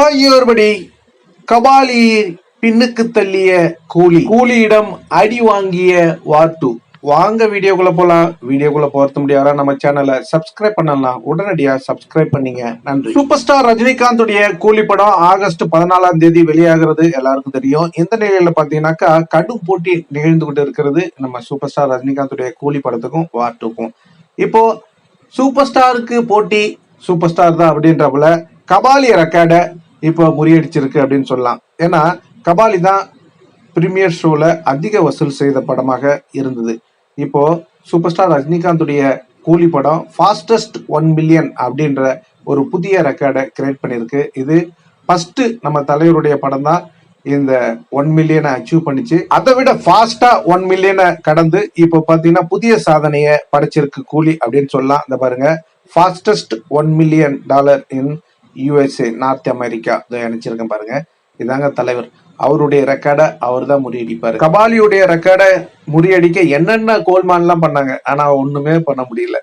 ஆகியோர்படி கபாலி பின்னுக்கு தள்ளிய கூலி. கூலியிடம் அடி வாங்கிய வாட்டு. வாங்க வீடியோக்குள்ள போலாம். வீடியோக்குள்ள போறது முடியாதா? நம்ம சேனலை சப்ஸ்கிரைப் பண்ணலாம். உடனடியா சப்ஸ்கிரைப் பண்ணீங்க. நன்றி. சூப்பர் ஸ்டார் ரஜினிகாந்துடைய கூலி படம் ஆகஸ்ட் பதினாலாம் தேதி வெளியாகிறது. எல்லாருக்கும் தெரியும். இந்த நிலையில பாத்தீங்கன்னாக்கா கடும் போட்டி நிகழ்ந்து கொண்டு இருக்கிறது நம்ம சூப்பர் ஸ்டார் ரஜினிகாந்துடைய கூலி படத்துக்கும் வாட்டுக்கும். இப்போ சூப்பர் ஸ்டாருக்கு போட்டி சூப்பர் ஸ்டார் தான் அப்படின்றப்பல கபாலி ரெக்கார்டை இப்போ முறியடிச்சிருக்கு அப்படின்னு சொல்லலாம். ஏன்னா கபாலி தான் பிரீமியர் ஷோவில் அதிக வசூல் செய்த படமாக இருந்தது. இப்போ சூப்பர் ஸ்டார் ரஜினிகாந்துடைய கூலி படம் ஃபாஸ்டஸ்ட் ஒன் மில்லியன் அப்படின்ற ஒரு புதிய ரெக்கார்டை கிரியேட் பண்ணியிருக்கு. இது ஃபஸ்ட்டு நம்ம தலைவருடைய படம் தான். இந்த ஒன் மில்லியனை அச்சீவ் பண்ணிச்சு. அதை விட ஃபாஸ்டா ஒன் மில்லியனை கடந்து இப்போ பார்த்தீங்கன்னா புதிய சாதனையை படைச்சிருக்கு கூலி அப்படின்னு சொல்லலாம். இந்த பாருங்க fastest one million dollar in USA North America இதை நினைச்சிருக்கேன் பாருங்க. இதாங்க தலைவர். அவருடைய ரெக்கார்டை அவர் தான் முறியடிப்பாரு. கபாலியுடைய ரெக்கார்டை முறியடிக்க என்னென்ன கோல்மான்லாம் பண்ணாங்க? ஆனா ஒண்ணுமே பண்ண முடியல.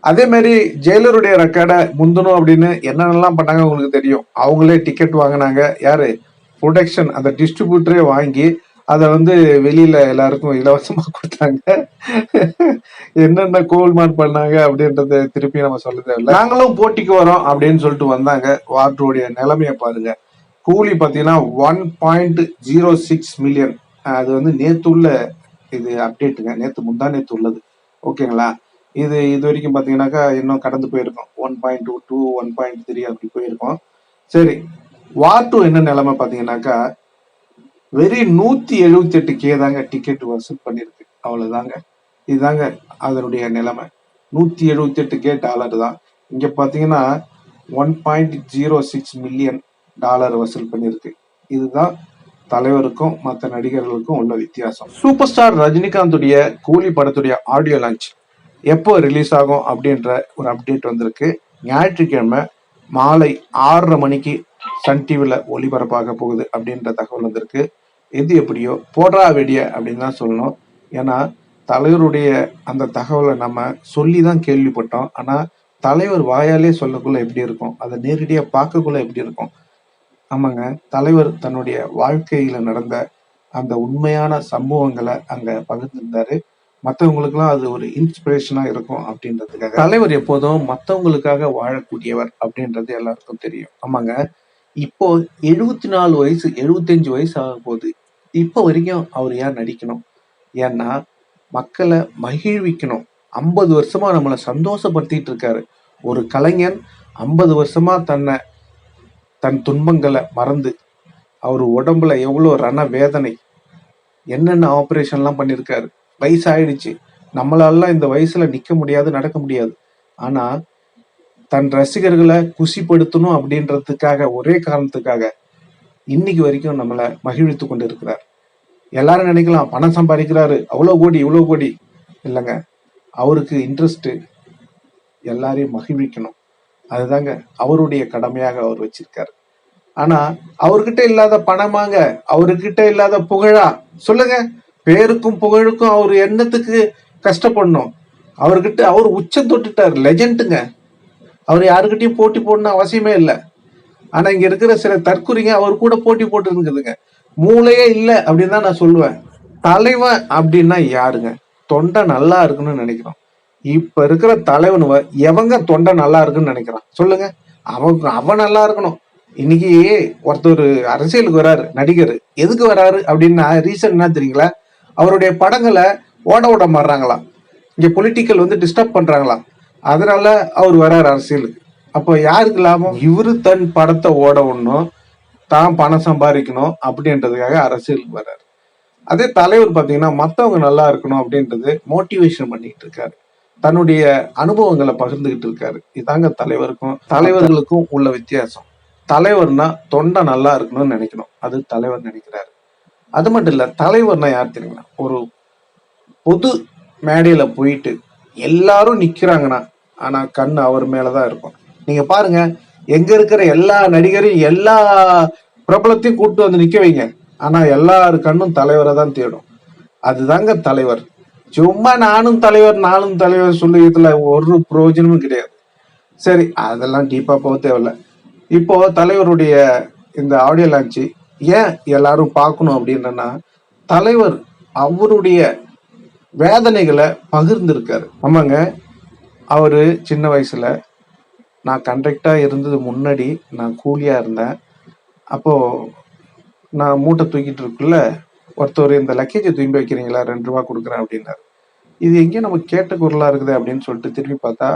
அதே மாதிரி ஜெயிலருடைய ரெக்கார்டை முந்தணும் அப்படின்னு என்னென்னலாம் பண்ணாங்க உங்களுக்கு தெரியும். அவங்களே டிக்கெட் வாங்கினாங்க. யாரு? ப்ரொடக்ஷன் அந்த டிஸ்ட்ரிபியூட்டரே வாங்கி அதை வந்து வெளியில எல்லாருக்கும் இலவசமா கொடுத்தாங்க. என்னென்ன கோல்மான் பண்ணாங்க அப்படின்றத திருப்பி நம்ம சொல்ல தேவையில்ல. நாங்களும் போட்டிக்கு வரோம் அப்படின்னு சொல்லிட்டு வந்தாங்க. வார்டுடைய நிலைமையை பாருங்க. கூலி பார்த்தீங்கன்னா one point zero six million அது வந்து நேத்துள்ள இது அப்டேட்டுங்க. நேத்து முந்தா நேத்து உள்ளது. ஓகேங்களா? இது இது வரைக்கும் பார்த்தீங்கன்னாக்கா இன்னும் கடந்து போயிருக்கோம். One point two two one point three அப்படி போயிருக்கோம். சரி வார் டூ என்ன நிலைமை பார்த்தீங்கன்னாக்கா வெறும் நூத்தி எழுபத்தி எட்டு கே தாங்க டிக்கெட் வசூல் பண்ணிருக்கு. அவ்வளவுதாங்க. இதுதாங்க அதனுடைய நிலைமை. நூத்தி எழுபத்தி எட்டு கே டாலர் தான். இங்க பாத்தீங்கன்னா one point zero six million dollar வசூல் பண்ணிருக்கு. இதுதான் தலைவருக்கும் மற்ற நடிகர்களுக்கும் உள்ள வித்தியாசம். சூப்பர் ஸ்டார் ரஜினிகாந்துடைய கூலி படத்துடைய ஆடியோ லான்ச் எப்போ ரிலீஸ் ஆகும் அப்படின்ற ஒரு அப்டேட் வந்திருக்கு. ஞாயிற்றுக்கிழமை மாலை ஆறரை மணிக்கு சன் டிவியில் ஒளிபரப்பாக போகுது அப்படின்ற தகவல் வந்திருக்கு. எது எப்படியோ போடுறா வெடிய அப்படின்னு தான் சொல்லணும். ஏன்னா தலைவருடைய அந்த தகவலை நம்ம சொல்லி தான் கேள்விப்பட்டோம். ஆனால் தலைவர் வாயாலே சொல்லக்குள்ள எப்படி இருக்கும்? அதை நேரடியாக பார்க்கக்குள்ள எப்படி இருக்கும்? ஆமாங்க. தலைவர் தன்னுடைய வாழ்க்கையில நடந்த அந்த உண்மையான சம்பவங்களை அங்க பகிர்ந்திருந்தாரு. மற்றவங்களுக்குலாம் அது ஒரு இன்ஸ்பிரேஷனா இருக்கும் அப்படின்றதுக்காக. தலைவர் எப்போதும் மற்றவங்களுக்காக வாழக்கூடியவர் அப்படின்றது எல்லாருக்கும் தெரியும். ஆமாங்க. இப்போ எழுபத்தி நாலு வயசு எழுபத்தஞ்சு வயசு ஆகும் போது இப்போ வரைக்கும் அவர் ஏன் நடிக்கணும்? ஏன்னா மக்களை மகிழ்விக்கணும். ஐம்பது வருஷமா நம்மளை சந்தோஷப்படுத்திட்டு இருக்காரு ஒரு கலைஞன் ஐம்பது வருஷமா தன்னை தன் துன்பங்களை மறந்து அவர் உடம்புல எவ்வளோ ரண வேதனை என்னென்ன ஆப்ரேஷன்லாம் பண்ணியிருக்காரு. வயசாயிடுச்சு. நம்மளாலாம் இந்த வயசுல நிக்க முடியாது நடக்க முடியாது. ஆனா தன் ரசிகர்களை குசிப்படுத்தணும் அப்படின்றதுக்காக ஒரே காரணத்துக்காக இன்னைக்கு வரைக்கும் நம்மளை மகிழ்வித்து கொண்டு இருக்கிறார் எல்லாரும் நினைக்கலாம் பணம் சம்பாதிக்கிறாரு. அவ்வளோ கோடி இவ்வளோ கோடி. இல்லைங்க. அவருக்கு இன்ட்ரெஸ்ட்டு எல்லாரையும் மகிழ்விக்கணும். அதுதாங்க அவருடைய கடமையாக அவர் வச்சிருக்காரு. ஆனா அவர்கிட்ட இல்லாத பணமாங்க அவர்கிட்ட இல்லாத புகழா? சொல்லுங்க. பேருக்கும் புகழுக்கும் அவர் என்னத்துக்கு கஷ்டப்படணும்? அவர்கிட்ட அவர் உச்சம் தொட்டுட்டார். லெஜண்டுங்க அவர் யாருக்கிட்டையும் போட்டி போடணும் அவசியமே இல்லை. ஆனா இங்க இருக்கிற சில தற்குறிங்க அவர் கூட போட்டி போட்டு இருக்குதுங்க மூளையே இல்லை அப்படின்னு தான் நான் சொல்லுவேன். தலைவன் அப்படின்னா யாருங்க? தொண்டை நல்லா இருக்குன்னு நினைக்கிறோம். இப்ப இருக்கிற தலைவன் எவங்க தொண்டை நல்லா இருக்குன்னு நினைக்கிறான்? சொல்லுங்க. அவன் அவன் நல்லா இருக்கணும். இன்னைக்கு ஒருத்தர் அரசியலுக்கு வராரு நடிகர். எதுக்கு வராரு அப்படின்னா ரீசன் என்ன தெரியுங்களா? அவருடைய படங்களை ஓட ஓட மாறுறாங்களாம். இங்க பொலிட்டிக்கல் வந்து டிஸ்டர்ப் பண்றாங்களாம். அதனால அவர் வராரு அரசியலுக்கு. அப்போ யாருக்கு லாபம்? இவரு தன் படத்தை ஓட விடணும் தான் பணம் சம்பாதிக்கணும் அப்படின்றதுக்காக அரசியலுக்கு வர்றாரு. அதே தலைவர் பார்த்தீங்கன்னா மற்றவங்க நல்லா இருக்கணும் அப்படின்றது மோட்டிவேஷன் பண்ணிட்டு இருக்காரு. தன்னுடைய அனுபவங்களை பகிர்ந்துகிட்டு இருக்காரு. இதாங்க தலைவருக்கும் தலைவர்களுக்கும் உள்ள வித்தியாசம். தலைவர்னா தொண்டை நல்லா இருக்கணும்னு நினைக்கணும். அது தலைவர் நினைக்கிறாரு. அது மட்டும் இல்லை தலைவர்னா யார் தெரியுங்களா ஒரு பொது மேடையில போயிட்டு எல்லாரும் நிக்கிறாங்கன்னா ஆனா கண் அவர் மேலதான் இருக்கும். நீங்க பாருங்க எங்க இருக்கிற எல்லா நடிகரையும் எல்லா பிரபலத்தையும் கூட்டு வந்து நிக்க வைங்க. ஆனா எல்லாரு கண்ணும் தலைவரை தான் தேடும். அதுதாங்க தலைவர். சும்மா நானும் தலைவர் நானும் தலைவர் சொல்லியதுல ஒரு பிரயோஜனமும் கிடையாது. சரி அதெல்லாம் டீப்பா போக தேவையில்ல. இப்போ தலைவருடைய இந்த ஆடியோ லான்ச்சு ஏன் எல்லாரும் பார்க்கணும் அப்படின்னா தலைவர் அவருடைய வேதனைகளை பகிர்ந்திருக்காரு. ஆமாங்க அவரு சின்ன வயசுல நான் கண்டக்டா இருந்தது முன்னாடி நான் கூலியாக இருந்தேன். அப்போது நான் மூட்டை தூக்கிட்டு இருக்குல்ல ஒருத்தர் இந்த லக்கேஜை தூக்கி வைக்கிறீங்களா ரெண்டு ரூபா கொடுக்குறேன் அப்படின்னாரு. இது எங்கேயும் நம்ம கேட்ட குரலாக இருக்குது அப்படின்னு சொல்லிட்டு திரும்பி பார்த்தா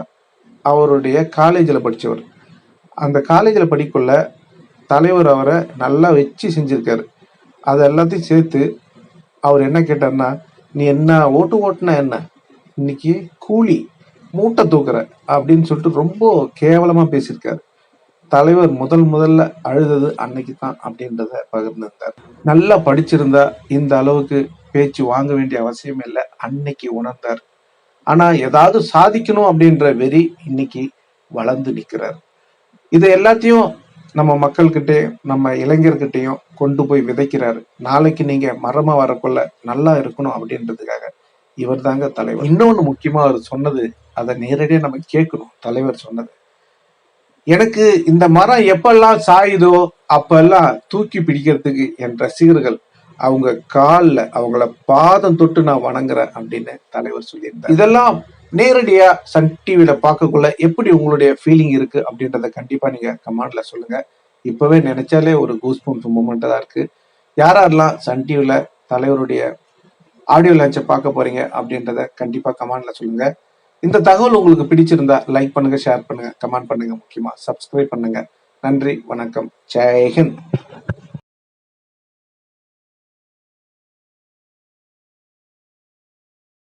அவருடைய காலேஜில் படித்தவர் அந்த காலேஜில் படிக்குள்ள தலைவர் அவரை நல்லா வச்சு செஞ்சுருக்காரு. அது எல்லாத்தையும் சேர்த்து அவர் என்ன கேட்டார்னா நீ என்ன ஓட்டு ஓட்டுனா என்ன? இன்னைக்கு கூலி. மூட்டை தூக்குற அப்படின்னு சொல்லிட்டு ரொம்ப கேவலமா பேசியிருக்காரு. தலைவர் முதல் முதல்ல அழுதது அன்னைக்கு தான் அப்படின்றத பகிர்ந்திருந்தார். நல்லா படிச்சிருந்தா இந்த அளவுக்கு பேச்சு வாங்க வேண்டிய அவசியம் இல்லை. அன்னைக்கு உணர்ந்தார். ஆனா ஏதாவது சாதிக்கணும் அப்படின்ற வெறி இன்னைக்கு வளர்ந்து நிற்கிறார். இதை எல்லாத்தையும் நம்ம மக்கள்கிட்ட நம்ம இளைஞர்கிட்டயும் கொண்டு போய் விதைக்கிறாரு. நாளைக்கு நீங்க மரமா வரக்குள்ள நல்லா இருக்கணும் அப்படின்றதுக்காக. இவர் தாங்க தலைவர். இன்னொன்று முக்கியமாக அவர் சொன்னது அதை நேரடியாக நம்ம கேட்கணும். தலைவர் சொன்னது. எனக்கு இந்த மரம் எப்பெல்லாம் சாயுதோ அப்பெல்லாம் தூக்கி பிடிக்கிறதுக்கு என் ரசிகர்கள் அவங்க காலில் அவங்கள பாதம் தொட்டு நான் வணங்குறேன் அப்படின்னு தலைவர் சொல்லியிருந்தார். இதெல்லாம் நேரடியா சன் டிவியில் பார்க்கக்குள்ள எப்படி உங்களுடைய ஃபீலிங் இருக்கு அப்படின்றத கண்டிப்பா நீங்க கமெண்ட்ல சொல்லுங்க. இப்பவே நினைச்சாலே ஒரு கூஸ்பூம்ஸ் மூமெண்ட் தான் இருக்கு. யாரெல்லாம் சன் டிவியில் தலைவருடைய ஆடியோ லான்ச்சை பார்க்க போறீங்க அப்படின்றத கண்டிப்பா கமெண்ட்ல சொல்லுங்க. இந்த தகவல் உங்களுக்கு பிடிச்சிருந்தா லைக் பண்ணுங்க ஷேர் பண்ணுங்க கமெண்ட் பண்ணுங்க முக்கியமா சப்ஸ்கிரைப் பண்ணுங்க. நன்றி வணக்கம். ஜெய்ஹிந்த்